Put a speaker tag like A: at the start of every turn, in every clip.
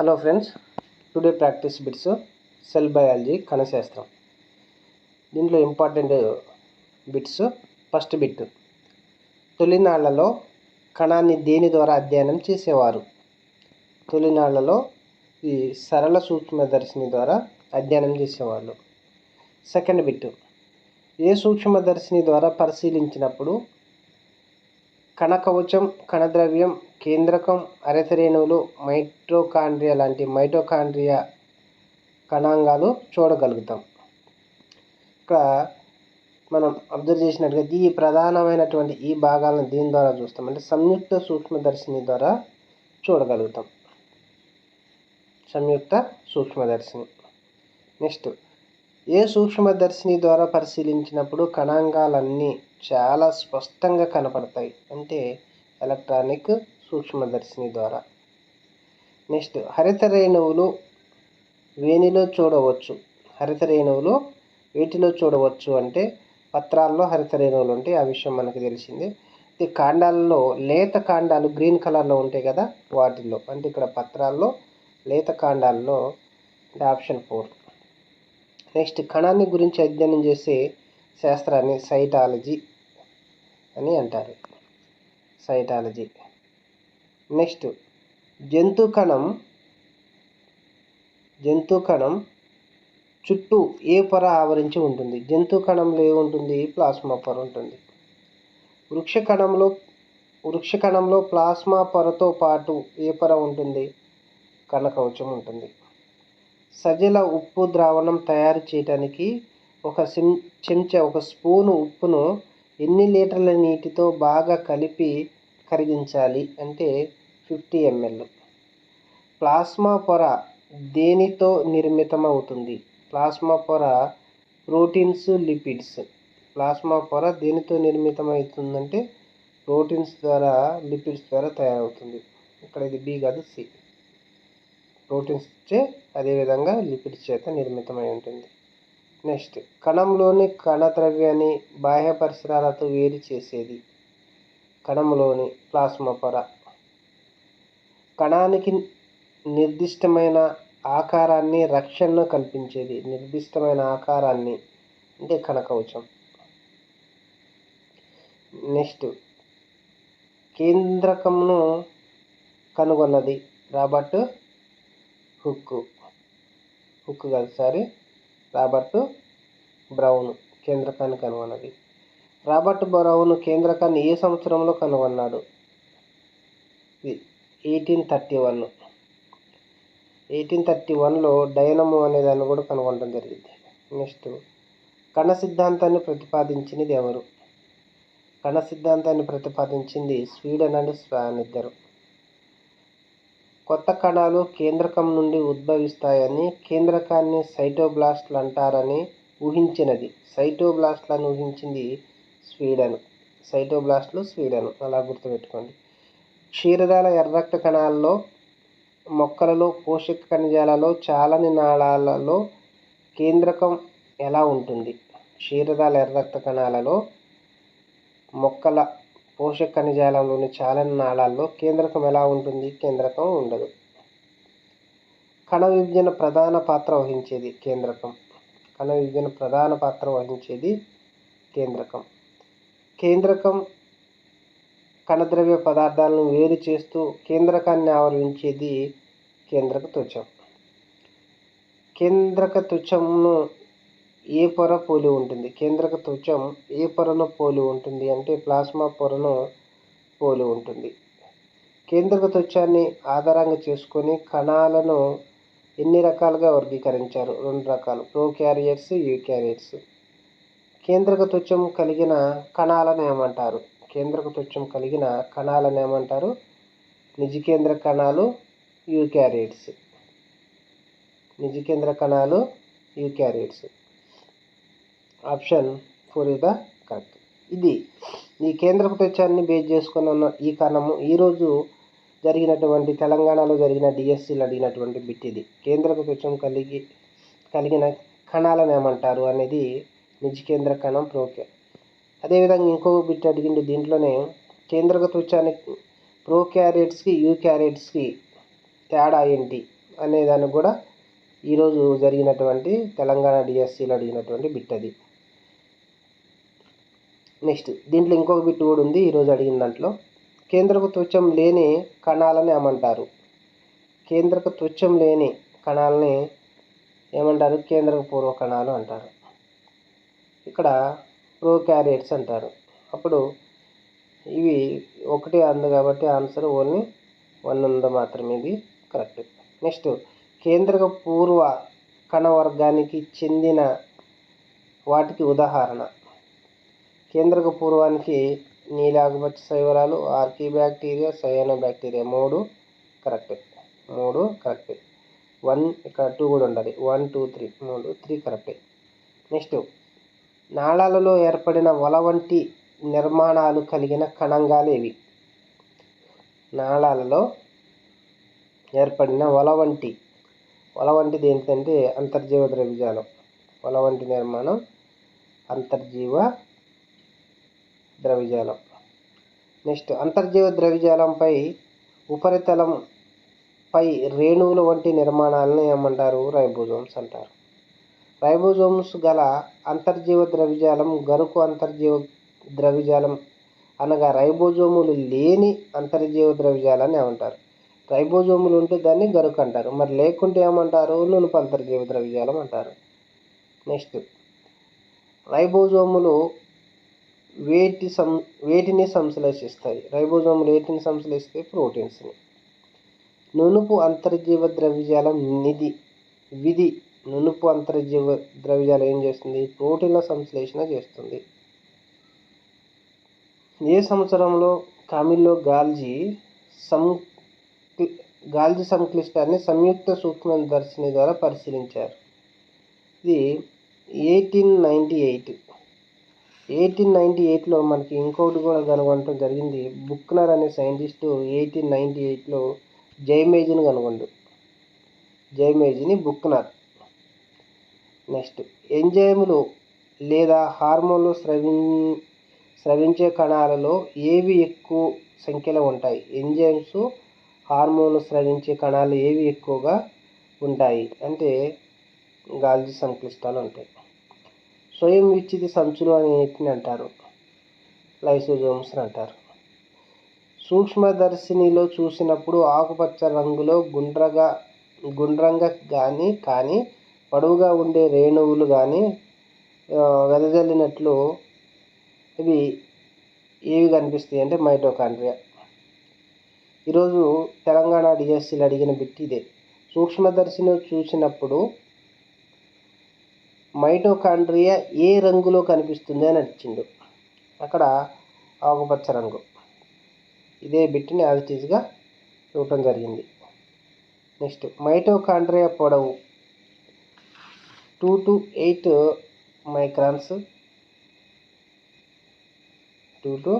A: Hello friends today practice bits cell biology కణశాస్త్రం. దీంట్లో important bits first bit. తొలినాళ్ళలో కణాన్ని దేని ద్వారా అధ్యయనం చేసేవారు? తొలినాళ్ళలో ఈ సరళ సూక్ష్మదర్శిని ద్వారా అధ్యయనం చేసేవాళ్ళు. Second bit. ఏ సూక్ష్మదర్శిని ద్వారా పరిశీలించినప్పుడు కణకవచం కణద్రవ్యం కేంద్రకం అరెసరేణువులు మైట్రోకాండ్రియా లాంటి మైటోకాండ్రియా కణాంగాలు చూడగలుగుతాం. ఇక్కడ మనం అబ్జర్వ్ చేసినట్టుగా ఈ ప్రధానమైనటువంటి ఈ భాగాలను దీని ద్వారా చూస్తాం. అంటే సంయుక్త సూక్ష్మదర్శిని ద్వారా చూడగలుగుతాం. సంయుక్త సూక్ష్మదర్శిని నెక్స్ట్ ఏ సూక్ష్మదర్శిని ద్వారా పరిశీలించినప్పుడు కణాంగాలన్నీ చాలా స్పష్టంగా కనపడతాయి? అంటే ఎలక్ట్రానిక్ సూక్ష్మదర్శిని ద్వారా. నెక్స్ట్ హరిత రేణువులు వేణిలో చూడవచ్చు. హరిత రేణువులు వేటిలో చూడవచ్చు అంటే పత్రాల్లో హరిత రేణువులు ఉంటాయి. ఆ విషయం మనకు తెలిసింది. ఈ కాండాలలో లేత కాండాలు గ్రీన్ కలర్లో ఉంటాయి కదా వాటిల్లో. అంటే ఇక్కడ పత్రాల్లో లేత కాండాల్లో ఆప్షన్ ఫోర్. నెక్స్ట్ కణాన్ని గురించి అధ్యయనం చేసే శాస్త్రాన్ని సైటాలజీ అని అంటారు. సైటాలజీ. నెక్స్ట్ జంతు కణం జంతు కణం చుట్టూ ఏ పొర ఆవరించి ఉంటుంది? జంతు కణంలో ఏముంటుంది ప్లాస్మా పొర ఉంటుంది. వృక్ష కణంలో వృక్ష కణంలో ప్లాస్మా పొరతో పాటు ఏ పొర ఉంటుంది? కణకవచం ఉంటుంది. సజల ఉప్పు ద్రావణం తయారు చేయడానికి ఒక సిం చెంచా ఒక స్పూను ఉప్పును ఎన్ని లీటర్ల నీటితో బాగా కలిపి కరిగించాలి అంటే ఫిఫ్టీ ఎంఎల్. ప్లాస్మా పొర దేనితో నిర్మితమవుతుంది? ప్లాస్మా పొర ప్రోటీన్స్ లిపిడ్స్. ప్లాస్మా పొర దేనితో నిర్మితమవుతుందంటే ప్రోటీన్స్ ద్వారా లిపిడ్స్ ద్వారా తయారవుతుంది. ఇక్కడ ఇది బి కాదు సి. ప్రోటీన్స్ చే అదేవిధంగా లిపిడ్ చేత నిర్మితమై ఉంటుంది. నెక్స్ట్ కణంలోని కణద్రవ్యాన్ని బాహ్య పరిసరాలతో వేరు చేసేది కణంలోని ప్లాస్మా పొర. కణానికి నిర్దిష్టమైన ఆకారాన్ని రక్షణను కల్పించేది నిర్దిష్టమైన ఆకారాన్ని అంటే కణకవచం. నెక్స్ట్ కేంద్రకంను కనుగొన్నది రాబర్ట్ హుక్కు కుక్ కలిసారి రాబర్ట్ బ్రౌన్ కేంద్రకాన్ని కనుగొన్నది. రాబర్ట్ బ్రౌన్ కేంద్రకాన్ని ఏ సంవత్సరంలో కనుగొన్నాడు? Eighteen thirty one. Eighteen thirty వన్లో డైనమో అనే దాన్ని కూడా కనుగొనడం జరిగింది. నెక్స్ట్ కణ సిద్ధాంతాన్ని ప్రతిపాదించినది ఎవరు? కణ సిద్ధాంతాన్ని ప్రతిపాదించింది స్వీడన్ అండ్ స్వాన్ ఇద్దరు. కొత్త కణాలు కేంద్రకం నుండి ఉద్భవిస్తాయని కేంద్రకాన్ని సైటోబ్లాస్ట్లు అంటారని ఊహించినది. సైటోబ్లాస్ట్లను ఊహించింది స్వీడన్. సైటోబ్లాస్ట్లు స్వీడన్. అలా గుర్తుపెట్టుకోండి. క్షీరదాల ఎర్రక్త కణాల్లో మొక్కలలో పోషక ఖనిజాలలో చాలని నాళాలలో కేంద్రకం ఎలా ఉంటుంది? క్షీరదాల ఎర్రక్త కణాలలో మొక్కల పోషక ఖనిజాలంలోని చాలని నాళాల్లో కేంద్రకం ఎలా ఉంటుంది? కేంద్రకం ఉండదు. కణ విభజన ప్రధాన పాత్ర వహించేది కేంద్రకం. కణ విభజన ప్రధాన పాత్ర వహించేది కేంద్రకం. కేంద్రకం కణద్రవ్య పదార్థాలను వేరు చేస్తూ కేంద్రకాన్ని ఆవరించేది కేంద్రక త్వచం కేంద్రక త్వచంను ఏ పొర పోలి ఉంటుంది? కేంద్రక త్వచం ఏ పొరను పోలి ఉంటుంది అంటే ప్లాస్మా పొరను పోలి ఉంటుంది. కేంద్రక త్వచాన్ని ఆధారంగా చేసుకొని కణాలను ఎన్ని రకాలుగా వర్గీకరించారు? రెండు రకాలు. ప్రోక్యారియర్స్ యూక్యారియర్స్ కేంద్రక త్వచం కలిగిన కణాలను ఏమంటారు? కేంద్రక త్వచం కలిగిన కణాలను ఏమంటారు? నిజకేంద్ర కణాలు యూక్యారియట్స్ నిజకేంద్ర కణాలు eukaryotes option four is the correct. ఇది ఈ కేంద్ర త్వచాన్ని బేస్ చేసుకుని ఉన్న ఈ కణము ఈరోజు జరిగినటువంటి తెలంగాణలో జరిగిన డిఎస్సీలు అడిగినటువంటి బిట్ ఇది. కేంద్ర త్వచం కలిగి కలిగిన కణాలను ఏమంటారు అనేది నిజకేంద్ర కణం ప్రోకే అదేవిధంగా ఇంకో బిట్ అడిగిండు దీంట్లోనే కేంద్రక క్యారెట్స్కి యూ క్యారెట్స్కి తేడా ఏంటి అనే దానికి కూడా ఈరోజు జరిగినటువంటి తెలంగాణ డిఎస్సిలో అడిగినటువంటి బిట్ అది. నెక్స్ట్. దీంట్లో ఇంకొక బిట్ కూడా ఉంది ఈరోజు అడిగిన దాంట్లో. కేంద్రక త్వచం లేని కణాలని ఏమంటారు? కేంద్రక త్వచం లేని కణాలని ఏమంటారు? కేంద్రక పూర్వ కణాలు అంటారు. ఇక్కడ ప్రోకారియట్స్ అంటారు. అప్పుడు ఇవి ఒకటి అంది కాబట్టి ఆన్సర్ ఓన్లీ వన్ ఉంది మాత్రమే ఇది. కరెక్ట్. నెక్స్ట్. కేంద్రక పూర్వ కణ వర్గానికి చెందిన వాటికి ఉదాహరణ. కేంద్రక పూర్వానికి నీలాకుపచ్చ శైవరాలు ఆర్కీ బ్యాక్టీరియా సయానో బ్యాక్టీరియా. మూడు కరెక్ట్. మూడు కరెక్ట్. వన్ ఇక్కడ టూ కూడా ఉండాలి. One two three. మూడు త్రీ కరెక్టే. నెక్స్ట్ నాళాలలో ఏర్పడిన వల వంటి నిర్మాణాలు కలిగిన కణంగాలు ఇవి నాళాలలో ఏర్పడిన వల వంటి వల వంటిది ఏంటంటే అంతర్జీవ ద్రవ్యజాలం. వల వంటి నిర్మాణం అంతర్జీవ ద్రవ్యజాలం నెక్స్ట్ అంతర్జీవ ద్రవ్యజాలంపై ఉపరితలం పై రేణువుల వంటి నిర్మాణాలను ఏమంటారు? రైబోజోమ్స్ అంటారు. రైబోజోమ్స్ గల అంతర్జీవ ద్రవ్యజాలం గరుకు అంతర్జీవ ద్రవ్యజాలం అనగా రైబోజోములు లేని అంతర్జీవ ద్రవ్యజాలాన్ని ఏమంటారు? రైబోజోములు ఉంటే దాన్ని గరుకు అంటారు. మరి లేకుంటే ఏమంటారు? నునుపు అంతర్జీవ ద్రవ్యజాలం అంటారు. నెక్స్ట్ రైబోజోములు వేటి సం వేటిని సంశ్లేషిస్తాయి. రైబోజోమ్ వేటిని సంశ్లేషిస్తాయి? ప్రోటీన్స్ని. నునుపు అంతర్జీవ ద్రవ్యజాలం నిధి విధి. నునుపు అంతర్జీవ ద్రవ్యజాలం ఏం చేస్తుంది? ప్రోటీన్ల సంశ్లేషణ చేస్తుంది. ఏ సంవత్సరంలో కామిల్లో గాల్జీ సం గాల్జీ సంక్లిష్టాన్ని సంయుక్త సూక్ష్మదర్శిని ద్వారా పరిశీలించారు. ఇది eighteen ninety eight. Eighteen ninety ఎయిట్లో మనకి ఇంకోటి కూడా కనుగొనడం జరిగింది. బుక్నర్ అనే సైంటిస్టు ఎయిటీన్ నైంటీ ఎయిట్లో జైమేజ్ని కనుగొండు. జైమేజ్ని బుక్నర్. నెక్స్ట్ ఎంజైములు లేదా హార్మోన్లు స్రవి స్రవించే కణాలలో ఏవి ఎక్కువ సంఖ్యలో ఉంటాయి? ఎంజైమ్స్ హార్మోన్లు స్రవించే కణాలు ఏవి ఎక్కువగా ఉంటాయి? అంటే గాల్జీ సంక్లిష్టాలు ఉంటాయి. స్వయం విచ్చితి సంచులు అని వీటిని అంటారు. లైసోజోమ్స్ అంటారు. సూక్ష్మదర్శినిలో చూసినప్పుడు ఆకుపచ్చ రంగులో గుండ్రగా గుండ్రంగా కానీ కానీ పొడవుగా ఉండే రేణువులు కానీ వెదజల్లినట్లు ఇవి ఏవి కనిపిస్తాయి అంటే మైటోకాండ్రియా. ఈరోజు తెలంగాణ డిఎస్సీలు అడిగిన బిట్ ఇదే. సూక్ష్మదర్శిని చూసినప్పుడు మైటోకాండ్రియా ఏ రంగులో కనిపిస్తుంది అని అడిచిండు అక్కడ ఆకుపచ్చ రంగు. ఇదే బిట్ని యాజ్ ఇట్ ఈజ్గా ఇవ్వటం జరిగింది. నెక్స్ట్ మైటోకాండ్రియా పొడవు two to eight microns. Two to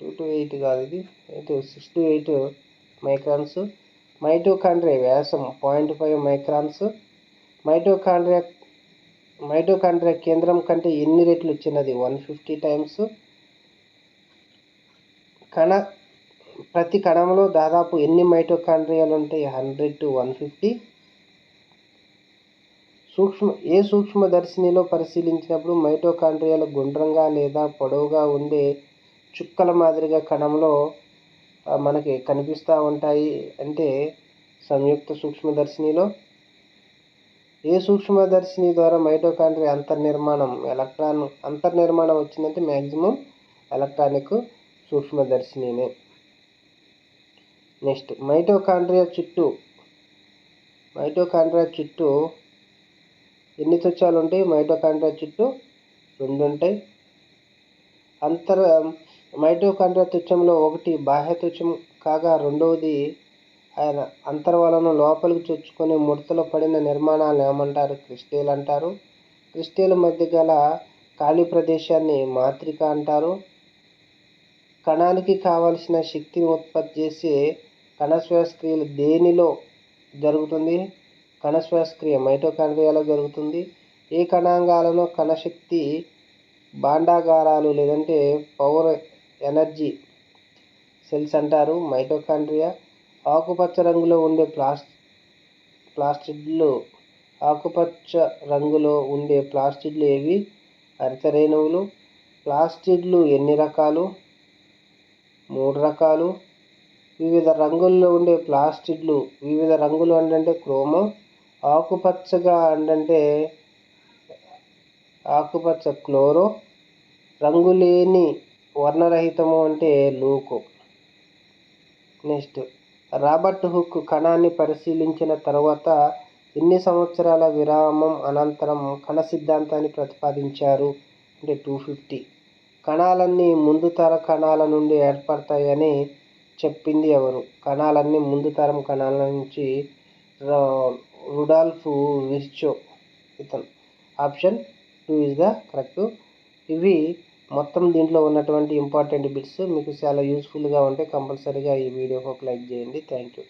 A: two to eight కాదు ఇది. Eight six to eight microns. Mitochondria వ్యాసం point five microns. Mitochondria mitochondria కేంద్రం కంటే ఎన్ని రెట్లు చిన్నది వన్ ఫిఫ్టీ టైమ్స్. కణ ప్రతి కణంలో దాదాపు ఎన్ని మైటోకాండ్రియాలు ఉంటాయి హండ్రెడ్ టు వన్ ఫిఫ్టీ. సూక్ష్మ ఏ సూక్ష్మదర్శినిలో పరిశీలించినప్పుడు మైటోకాండ్రియాలు గుండ్రంగా లేదా పొడవుగా ఉండే చుక్కల మాదిరిగా కణంలో మనకి కనిపిస్తూ ఉంటాయి. అంటే సంయుక్త సూక్ష్మదర్శినిలో ఏ సూక్ష్మదర్శిని ద్వారా మైటోకాండ్రియా అంతర్నిర్మాణం ఎలక్ట్రాన్ అంతర్నిర్మాణం వచ్చిందంటే మ్యాక్సిమం ఎలక్ట్రానిక్ సూక్ష్మదర్శినినే నెక్స్ట్ మైటోకాండ్రియా చుట్టూ మైటోకాండ్రియా చుట్టూ ఎన్ని త్వచాలు ఉంటాయి? మైటోకాండ్రియా చుట్టూ రెండు ఉంటాయి అంతర్ మైటోకాండ్రియా త్వచంలో ఒకటి బాహ్య త్వచం కాగా రెండవది ఆయన అంతర్వలను లోపలికి చొచ్చుకొని ముడతలో పడిన నిర్మాణాలు ఏమంటారు? క్రిస్టేల్ అంటారు. క్రిస్టేల్ మధ్య గల ఖాళీ ప్రదేశాన్ని మాత్రిక అంటారు. కణానికి కావలసిన శక్తిని ఉత్పత్తి చేసే కణశ్వాసక్రియలు దేనిలో జరుగుతుంది? కణశ్వాసక్రియ మైటోకాండ్రియాలో జరుగుతుంది. ఏ కణాంగాలను? కణశక్తి భాండాగారాలు లేదంటే పవర్ ఎనర్జీ సెల్స్ అంటారు. మైటోకాండ్రియా? ఆకుపచ్చ రంగులో ఉండే ప్లాస్ ప్లాస్టిడ్లు ఆకుపచ్చ రంగులో ఉండే ప్లాస్టిడ్లు ఏవి? హరితరేణువులు ప్లాస్టిడ్లు ఎన్ని రకాలు? మూడు రకాలు. వివిధ రంగుల్లో ఉండే ప్లాస్టిడ్లు వివిధ రంగులు అంటే క్రోమో ఆకుపచ్చగా అంటే ఆకుపచ్చ క్లోరో. రంగులేని వర్ణరహితము అంటే లూకో. నెక్స్ట్. రాబర్ట్ హుక్ కణాన్ని పరిశీలించిన తర్వాత ఎన్ని సంవత్సరాల విరామం అనంతరం కణ సిద్ధాంతాన్ని ప్రతిపాదించారు. అంటే టూ ఫిఫ్టీ కణాలన్నీ ముందు తర కణాల నుండి ఏర్పడతాయని చెప్పింది ఎవరు? కణాలన్నీ ముందు తరం కణాల నుంచి రుడాల్ఫ్ విర్చో ఇతను. Option two is the correct. ఇవి మొత్తం దీంట్లో ఉన్నటువంటి ఇంపార్టెంట్ బిట్స్ మీకు చాలా యూస్ఫుల్గా ఉంటే కంపల్సరీగా ఈ వీడియోకి ఒక లైక్ చేయండి. Thank you